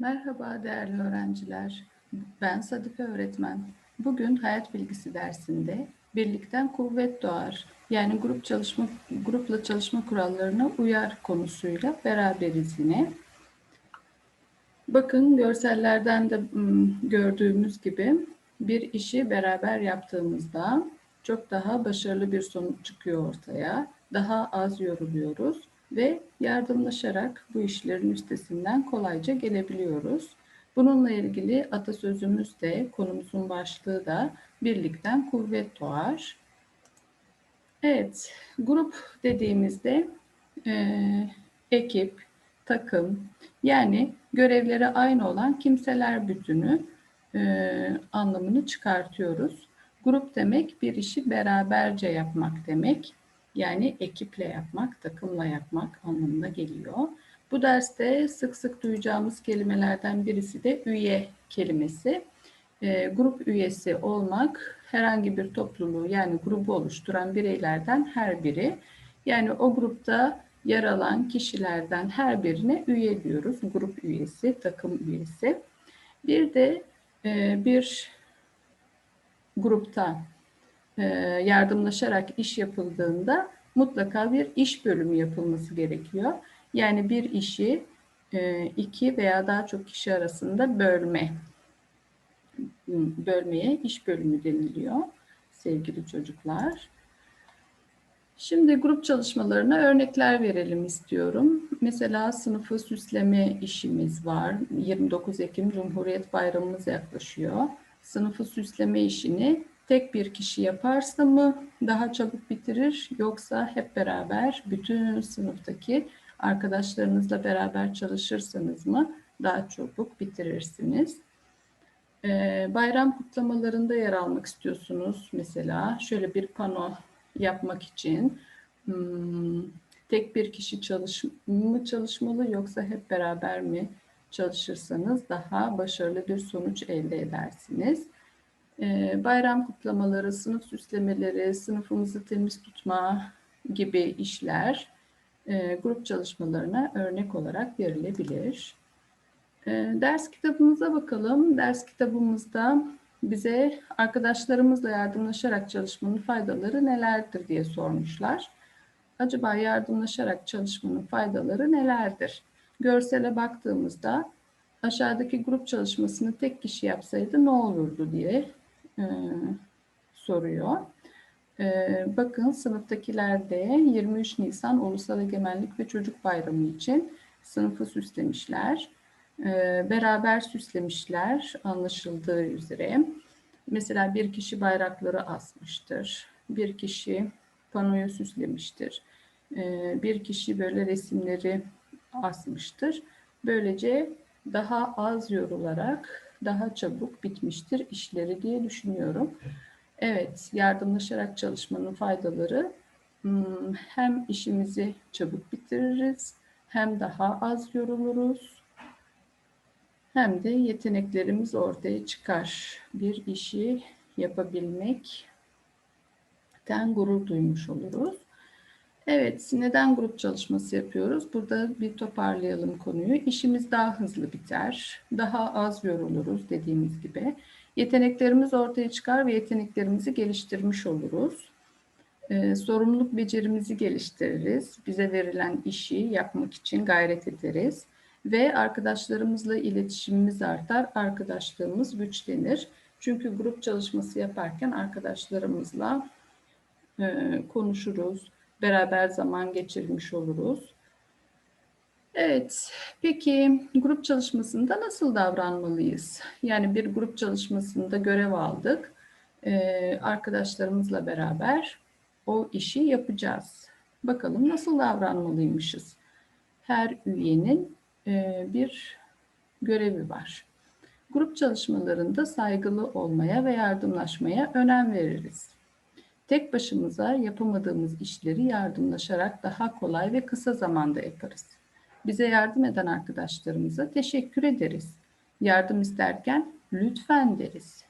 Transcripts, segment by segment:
Merhaba değerli öğrenciler. Ben Sadife öğretmen. Bugün hayat bilgisi dersinde birlikten kuvvet doğar. Yani grup çalışma grupla çalışma kurallarına uyar konusuyla beraberiz yine. Bakın görsellerden de gördüğümüz gibi bir işi beraber yaptığımızda çok daha başarılı bir sonuç çıkıyor ortaya. Daha az yoruluyoruz ve yardımlaşarak bu işlerin üstesinden kolayca gelebiliyoruz. Bununla ilgili atasözümüz de konumuzun başlığı da birlikten kuvvet doğar. Evet, grup dediğimizde e, ekip, takım yani görevleri aynı olan kimseler bütünü e, anlamını çıkartıyoruz. Grup demek bir işi beraberce yapmak demek. Yani ekiple yapmak, takımla yapmak anlamına geliyor. Bu derste sık sık duyacağımız kelimelerden birisi de üye kelimesi. E, grup üyesi olmak herhangi bir topluluğu yani grubu oluşturan bireylerden her biri. Yani o grupta yer alan kişilerden her birine üye diyoruz. Grup üyesi, takım üyesi. Bir de e, bir grupta yardımlaşarak iş yapıldığında mutlaka bir iş bölümü yapılması gerekiyor. Yani bir işi e, iki veya daha çok kişi arasında bölme. Bölmeye iş bölümü deniliyor sevgili çocuklar. Şimdi grup çalışmalarına örnekler verelim istiyorum. Mesela sınıfı süsleme işimiz var. 29 Ekim Cumhuriyet Bayramımız yaklaşıyor. Sınıfı süsleme işini tek bir kişi yaparsa mı daha çabuk bitirir yoksa hep beraber bütün sınıftaki arkadaşlarınızla beraber çalışırsanız mı daha çabuk bitirirsiniz? Ee, bayram kutlamalarında yer almak istiyorsunuz mesela şöyle bir pano yapmak için hmm, tek bir kişi çalış mı çalışmalı yoksa hep beraber mi çalışırsanız daha başarılı bir sonuç elde edersiniz. Ee, bayram kutlamaları, sınıf süslemeleri, sınıfımızı temiz tutma gibi işler e, grup çalışmalarına örnek olarak verilebilir. E, ders kitabımıza bakalım. Ders kitabımızda bize arkadaşlarımızla yardımlaşarak çalışmanın faydaları nelerdir diye sormuşlar. Acaba yardımlaşarak çalışmanın faydaları nelerdir? Görsele baktığımızda aşağıdaki grup çalışmasını tek kişi yapsaydı ne olurdu diye e, soruyor. E, bakın sınıftakiler de 23 Nisan Ulusal Egemenlik ve Çocuk Bayramı için sınıfı süslemişler. E, beraber süslemişler anlaşıldığı üzere. Mesela bir kişi bayrakları asmıştır. Bir kişi panoyu süslemiştir. E, bir kişi böyle resimleri asmıştır. Böylece daha az yorularak daha çabuk bitmiştir işleri diye düşünüyorum. Evet, yardımlaşarak çalışmanın faydaları hmm, hem işimizi çabuk bitiririz, hem daha az yoruluruz, hem de yeteneklerimiz ortaya çıkar. Bir işi yapabilmekten gurur duymuş oluruz. Evet, neden grup çalışması yapıyoruz? Burada bir toparlayalım konuyu. İşimiz daha hızlı biter, daha az yoruluruz dediğimiz gibi. Yeteneklerimiz ortaya çıkar ve yeteneklerimizi geliştirmiş oluruz. Ee, sorumluluk becerimizi geliştiririz. Bize verilen işi yapmak için gayret ederiz. Ve arkadaşlarımızla iletişimimiz artar, arkadaşlığımız güçlenir. Çünkü grup çalışması yaparken arkadaşlarımızla e, konuşuruz, beraber zaman geçirmiş oluruz. Evet, peki grup çalışmasında nasıl davranmalıyız? Yani bir grup çalışmasında görev aldık. Ee, arkadaşlarımızla beraber o işi yapacağız. Bakalım nasıl davranmalıymışız? Her üyenin e, bir görevi var. Grup çalışmalarında saygılı olmaya ve yardımlaşmaya önem veririz. Tek başımıza yapamadığımız işleri yardımlaşarak daha kolay ve kısa zamanda yaparız. Bize yardım eden arkadaşlarımıza teşekkür ederiz. Yardım isterken lütfen deriz.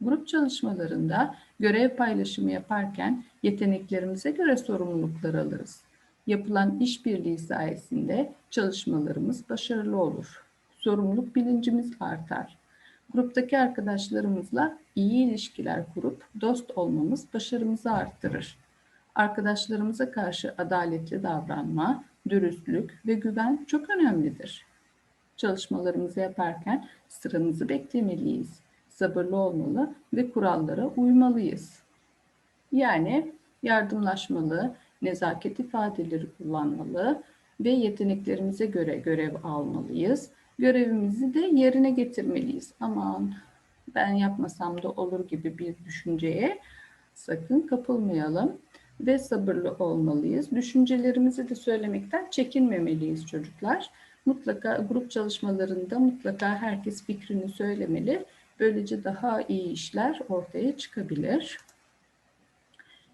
Grup çalışmalarında görev paylaşımı yaparken yeteneklerimize göre sorumluluklar alırız. Yapılan işbirliği sayesinde çalışmalarımız başarılı olur. sorumluluk bilincimiz artar. Gruptaki arkadaşlarımızla iyi ilişkiler kurup dost olmamız başarımızı arttırır. Arkadaşlarımıza karşı adaletli davranma, dürüstlük ve güven çok önemlidir. Çalışmalarımızı yaparken sıramızı beklemeliyiz. Sabırlı olmalı ve kurallara uymalıyız. Yani yardımlaşmalı, nezaket ifadeleri kullanmalı ve yeteneklerimize göre görev almalıyız. Görevimizi de yerine getirmeliyiz. Aman ben yapmasam da olur gibi bir düşünceye sakın kapılmayalım ve sabırlı olmalıyız. Düşüncelerimizi de söylemekten çekinmemeliyiz çocuklar. Mutlaka grup çalışmalarında mutlaka herkes fikrini söylemeli. Böylece daha iyi işler ortaya çıkabilir.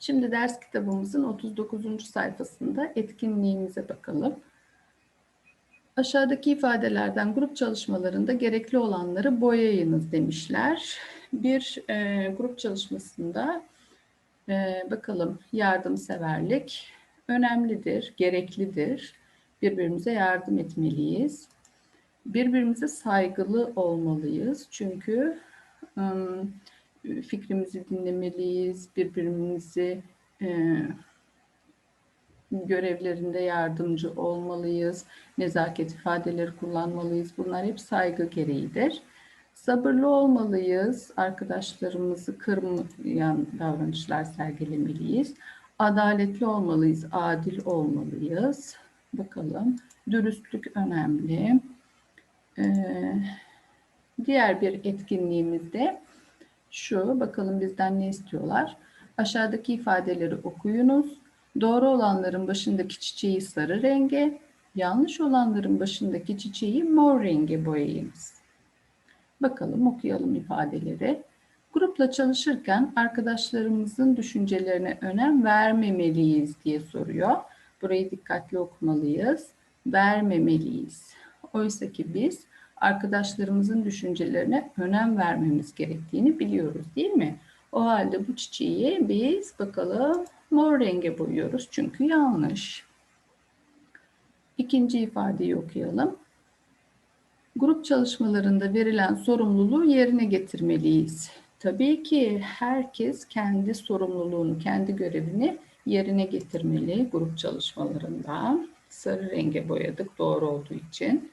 Şimdi ders kitabımızın 39. sayfasında etkinliğimize bakalım. Aşağıdaki ifadelerden grup çalışmalarında gerekli olanları boyayınız demişler. Bir e, grup çalışmasında e, bakalım yardımseverlik önemlidir, gereklidir. Birbirimize yardım etmeliyiz. Birbirimize saygılı olmalıyız. Çünkü e, fikrimizi dinlemeliyiz, birbirimizi e, görevlerinde yardımcı olmalıyız, nezaket ifadeleri kullanmalıyız. Bunlar hep saygı gereğidir. Sabırlı olmalıyız, arkadaşlarımızı kırmayan davranışlar sergilemeliyiz. Adaletli olmalıyız, adil olmalıyız. Bakalım, dürüstlük önemli. Ee, diğer bir etkinliğimizde şu, bakalım bizden ne istiyorlar? Aşağıdaki ifadeleri okuyunuz. Doğru olanların başındaki çiçeği sarı renge, yanlış olanların başındaki çiçeği mor renge boyayınız. Bakalım okuyalım ifadeleri. Grupla çalışırken arkadaşlarımızın düşüncelerine önem vermemeliyiz diye soruyor. Burayı dikkatli okumalıyız. Vermemeliyiz. Oysa ki biz arkadaşlarımızın düşüncelerine önem vermemiz gerektiğini biliyoruz değil mi? O halde bu çiçeği biz bakalım mor renge boyuyoruz çünkü yanlış. İkinci ifadeyi okuyalım. Grup çalışmalarında verilen sorumluluğu yerine getirmeliyiz. Tabii ki herkes kendi sorumluluğunu, kendi görevini yerine getirmeli grup çalışmalarında. Sarı renge boyadık doğru olduğu için.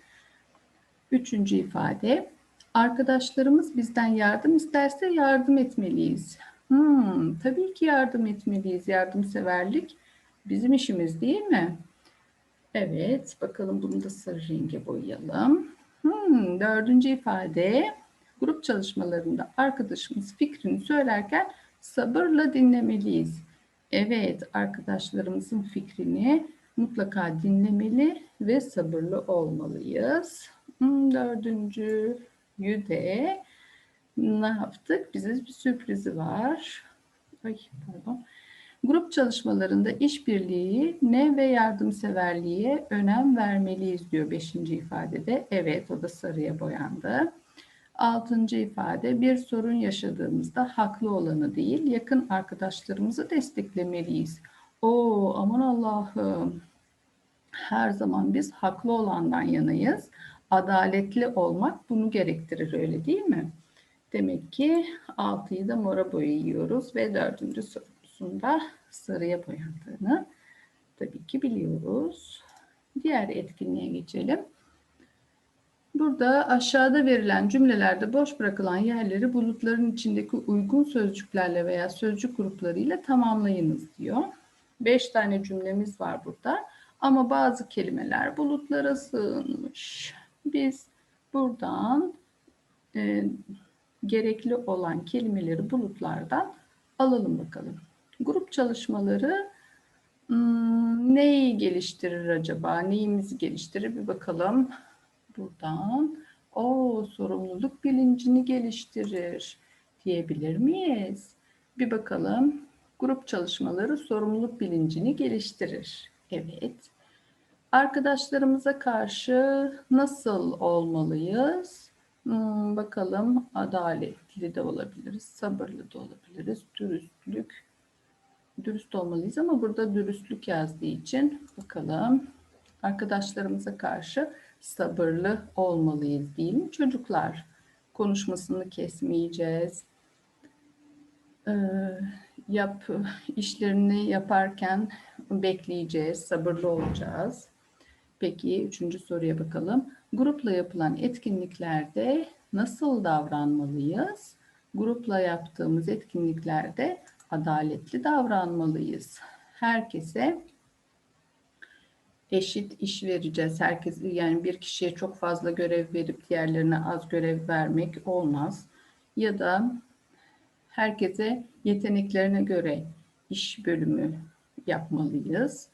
Üçüncü ifade. Arkadaşlarımız bizden yardım isterse yardım etmeliyiz. Hmm, tabii ki yardım etmeliyiz. Yardımseverlik bizim işimiz değil mi? Evet, bakalım bunu da sarı renge boyayalım. Hmm, dördüncü ifade. Grup çalışmalarında arkadaşımız fikrini söylerken sabırla dinlemeliyiz. Evet, arkadaşlarımızın fikrini mutlaka dinlemeli ve sabırlı olmalıyız. Hmm, dördüncüyü de ne yaptık? Bize bir sürprizi var. Ay pardon. Grup çalışmalarında işbirliği ne ve yardımseverliğe önem vermeliyiz diyor beşinci ifadede. Evet o da sarıya boyandı. Altıncı ifade bir sorun yaşadığımızda haklı olanı değil yakın arkadaşlarımızı desteklemeliyiz. Oo aman Allah'ım her zaman biz haklı olandan yanayız. Adaletli olmak bunu gerektirir öyle değil mi? Demek ki 6'yı da mora boyuyoruz ve dördüncü sorusunda sarıya boyandığını tabii ki biliyoruz. Diğer etkinliğe geçelim. Burada aşağıda verilen cümlelerde boş bırakılan yerleri bulutların içindeki uygun sözcüklerle veya sözcük gruplarıyla tamamlayınız diyor. Beş tane cümlemiz var burada. Ama bazı kelimeler bulutlara sığınmış. Biz buradan e, gerekli olan kelimeleri bulutlardan alalım bakalım. Grup çalışmaları hmm, neyi geliştirir acaba? Neyimizi geliştirir? Bir bakalım. Buradan o sorumluluk bilincini geliştirir diyebilir miyiz? Bir bakalım. Grup çalışmaları sorumluluk bilincini geliştirir. Evet. Arkadaşlarımıza karşı nasıl olmalıyız? Hmm, bakalım adaletli de olabiliriz, sabırlı da olabiliriz, dürüstlük. Dürüst olmalıyız ama burada dürüstlük yazdığı için bakalım arkadaşlarımıza karşı sabırlı olmalıyız değil mi çocuklar? Konuşmasını kesmeyeceğiz. Ee, yap işlerini yaparken bekleyeceğiz, sabırlı olacağız. Peki üçüncü soruya bakalım. Grupla yapılan etkinliklerde nasıl davranmalıyız? Grupla yaptığımız etkinliklerde adaletli davranmalıyız. Herkese eşit iş vereceğiz. Herkes yani bir kişiye çok fazla görev verip diğerlerine az görev vermek olmaz. Ya da herkese yeteneklerine göre iş bölümü yapmalıyız.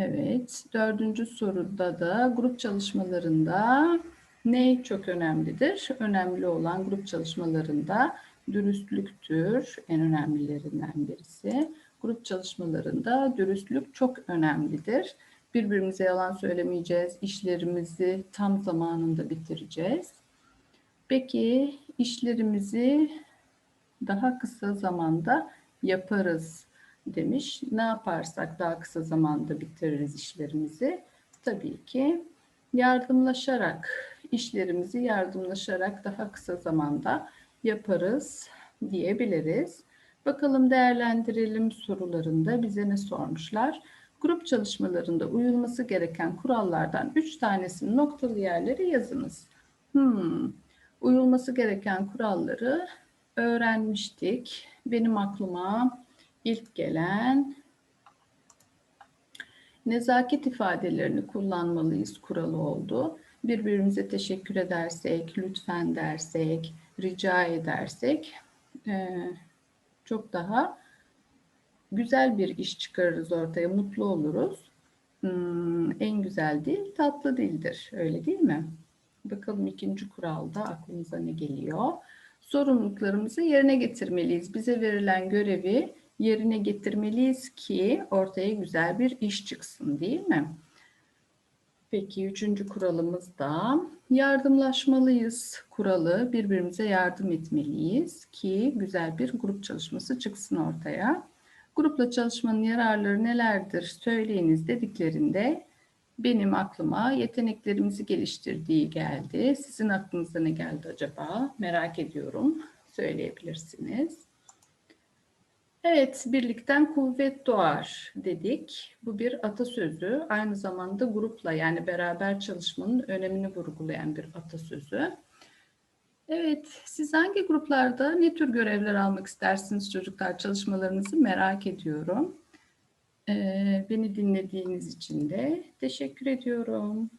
Evet, dördüncü soruda da grup çalışmalarında ne çok önemlidir? Önemli olan grup çalışmalarında dürüstlüktür en önemlilerinden birisi. Grup çalışmalarında dürüstlük çok önemlidir. Birbirimize yalan söylemeyeceğiz, işlerimizi tam zamanında bitireceğiz. Peki işlerimizi daha kısa zamanda yaparız demiş. Ne yaparsak daha kısa zamanda bitiririz işlerimizi? Tabii ki yardımlaşarak, işlerimizi yardımlaşarak daha kısa zamanda yaparız diyebiliriz. Bakalım değerlendirelim sorularında bize ne sormuşlar? Grup çalışmalarında uyulması gereken kurallardan 3 tanesinin noktalı yerleri yazınız. Hmm, uyulması gereken kuralları öğrenmiştik. Benim aklıma ilk gelen nezaket ifadelerini kullanmalıyız kuralı oldu. Birbirimize teşekkür edersek, lütfen dersek, rica edersek çok daha güzel bir iş çıkarırız ortaya, mutlu oluruz. Hmm, en güzel dil tatlı dildir, öyle değil mi? Bakalım ikinci kuralda aklımıza ne geliyor? Sorumluluklarımızı yerine getirmeliyiz. Bize verilen görevi yerine getirmeliyiz ki ortaya güzel bir iş çıksın değil mi? Peki üçüncü kuralımız da yardımlaşmalıyız kuralı. Birbirimize yardım etmeliyiz ki güzel bir grup çalışması çıksın ortaya. Grupla çalışmanın yararları nelerdir söyleyiniz dediklerinde benim aklıma yeteneklerimizi geliştirdiği geldi. Sizin aklınıza ne geldi acaba? Merak ediyorum. Söyleyebilirsiniz. Evet, birlikten kuvvet doğar dedik. Bu bir atasözü. Aynı zamanda grupla yani beraber çalışmanın önemini vurgulayan bir atasözü. Evet, siz hangi gruplarda ne tür görevler almak istersiniz çocuklar çalışmalarınızı merak ediyorum. Ee, beni dinlediğiniz için de teşekkür ediyorum.